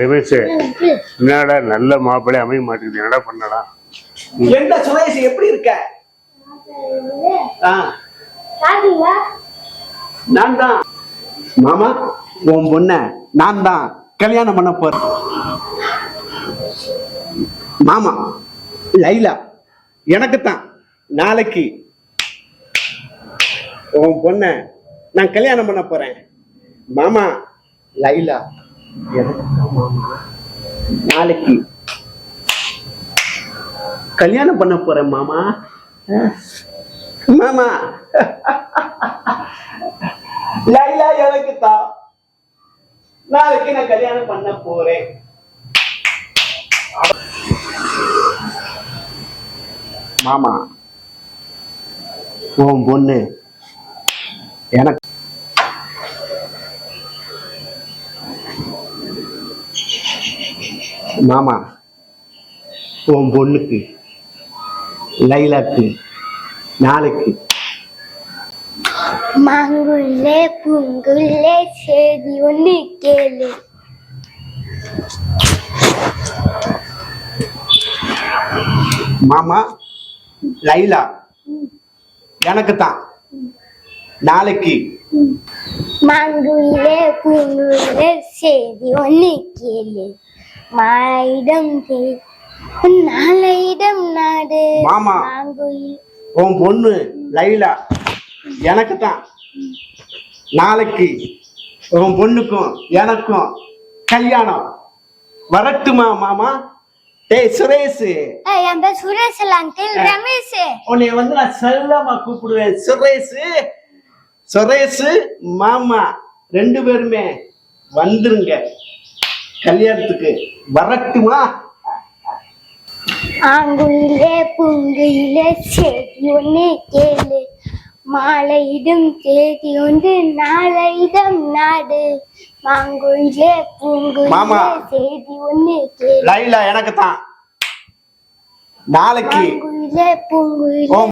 ரமேஷ் என்னடா நல்ல மாப்பிள்ளை அமைய மாட்டேங்குது என்னடா பண்ணடா? எந்த சுரேஷ் எப்படி இருக்க? ஆ, நான் தான். மாமா உன் பொண்ண நான் தான் கல்யாணம் பண்ண போறேன். மாமா லைலா எனக்கு தான் நாளைக்கு உன் பொண்ண நான் கல்யாணம் பண்ண போறேன். மாமா லைலா. நாளைக்கு. கல்யாணம் பண்ண போறேன் மாமா. மாமா. லைலா எனக்கு தான் நாளைக்கு நான் கல்யாணம் பண்ண போறேன். மாமா உன் பொண்ணு எனக்கு மாமா உன் பொண்ணுக்கு லைலாக்கு நாளைக்கு. மாங்குள்ளே பூங்குள்ளே செய்தி ஒன்று கேளு. மாமா லைலா எனக்கு தான் நாளைக்கு. மாங்குள்ளே பூங்குள்ளே செய்தி ஒன்று கேளு. மாயிடம் நாளையிடம் நாடு. மாமா. உன் பொண்ணு லைலா. எனக்கு தான் நாளைக்கு உன் பொண்ணுக்கும் எனக்கும் கல்யாணம். வரட்டுமா மாமா? டேய் சுரேஷ். என் பேர் சுரேஷ் இல்ல அங்கிள் ரமேஷ். உன்னை வந்து நான் செல்லமா கூப்பிடுவேன் சுரேஷ். சுரேஷ் மாமா ரெண்டு பேருமே வந்துருங்க. கல்யாணத்துக்கு வரட்டுமா? ஆங்குயிலே பூங்குயிலே செய்தி ஒன்று கேளு. மாலையிடும் தேதி ஒன்று நாளையிடம் நாடு. மாங்குயிலே. பூங்குயிலே செய்தி ஒன்று கேளு. லைலா எனக்கு தான் நாளைக்கு. மாங்குயிலே பூங்குயிலே